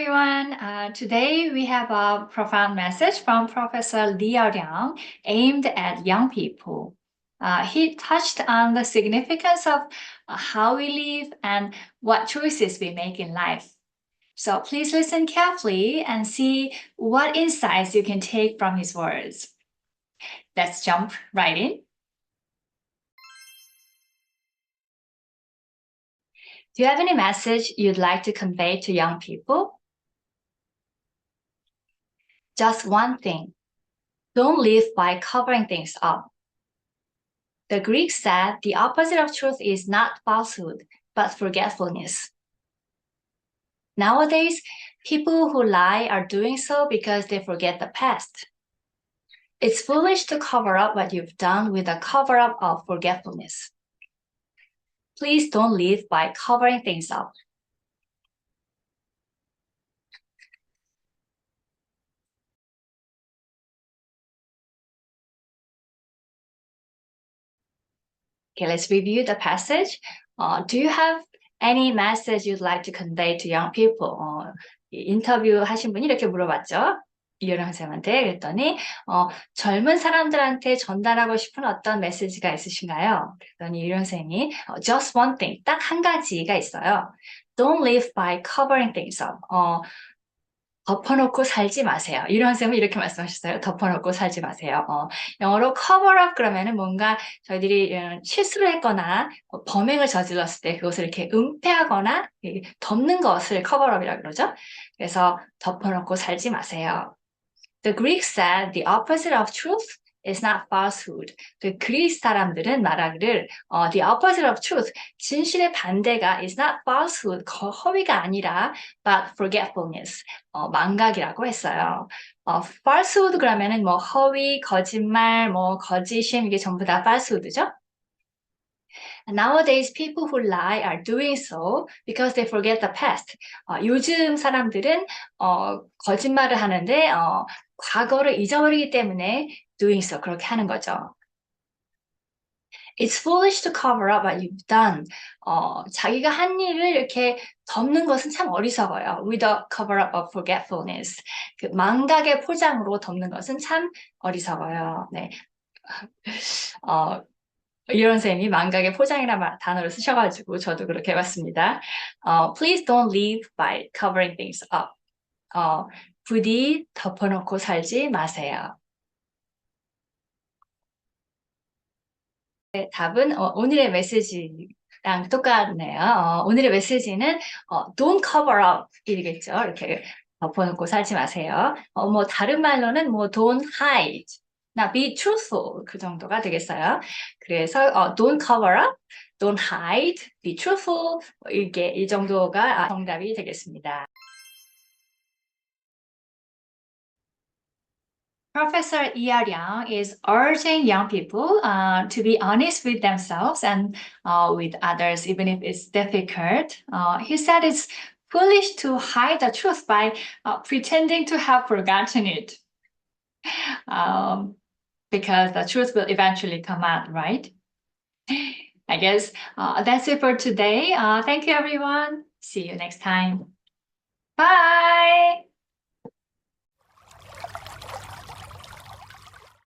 everyone. Uh, today we have a profound message from Professor Liao Liang aimed at young people. Uh, he touched on the significance of how we live and what choices we make in life. So please listen carefully and see what insights you can take from his words. Let's jump right in. Do you have any message you'd like to convey to young people? Just one thing. Don't live by covering things up. The Greeks said the opposite of truth is not falsehood, but forgetfulness. Nowadays, people who lie are doing so because they forget the past. It's foolish to cover up what you've done with a cover up of forgetfulness. Please don't live by covering things up. Okay, let's review the passage. Uh, do you have any message you'd like to convey to young people? 어, 인터뷰 하신 분이 이렇게 물어봤죠. 이효령 선생님한테 그랬더니 어, 젊은 사람들한테 전달하고 싶은 어떤 메시지가 있으신가요? 그랬더니 이효령 선생님이 어, just one thing, 딱 한 가지가 있어요. Don't live by covering things up. 어, 덮어놓고 살지 마세요. 이런 쌤은 이렇게 말씀하셨어요. 덮어놓고 살지 마세요. 어, 영어로 cover up 그러면은 뭔가 저희들이 실수를 했거나 뭐 범행을 저질렀을 때 그것을 이렇게 은폐하거나 덮는 것을 cover up이라고 그러죠. 그래서 덮어놓고 살지 마세요. The Greeks said the opposite of truth is not falsehood. 그 그리스 사람들은 말하기를 어, the opposite of truth, 진실의 반대가 is not falsehood, 거, 허위가 아니라 but forgetfulness, 어, 망각이라고 했어요. 어, falsehood 그러면은 뭐 허위, 거짓말, 뭐 거짓임 이게 전부 다 falsehood죠. Nowadays, people who lie are doing so because they forget the past. 어, 요즘 사람들은 어, 거짓말을 하는데 어, 과거를 잊어버리기 때문에 doing so 그렇게 하는 거죠. It's foolish to cover up what you've done. 어, 자기가 한 일을 이렇게 덮는 것은 참 어리석어요. With a cover up of forgetfulness. 그 망각의 포장으로 덮는 것은 참 어리석어요. 네. 어, 이런 쌤이 망각의 포장이라는 단어를 쓰셔가지고 저도 그렇게 해봤습니다. 어, please don't live by covering things up. 어, 부디 덮어놓고 살지 마세요. 네, 답은 어, 오늘의 메시지랑 똑같네요. 어, 오늘의 메시지는 어, don't cover up 이겠죠. 이렇게 덮어놓고 살지 마세요. 어, 뭐 다른 말로는 뭐 don't hide, 나 be truthful 그 정도가 되겠어요. 그래서 어, don't cover up, don't hide, be truthful 이게 이 정도가 정답이 되겠습니다. Professor Ia Liang is urging young people uh, to be honest with themselves and uh, with others, even if it's difficult. Uh, he said it's foolish to hide the truth by uh, pretending to have forgotten it. Um, because the truth will eventually come out, right? I guess uh, that's it for today. Uh, thank you, everyone. See you next time. Bye.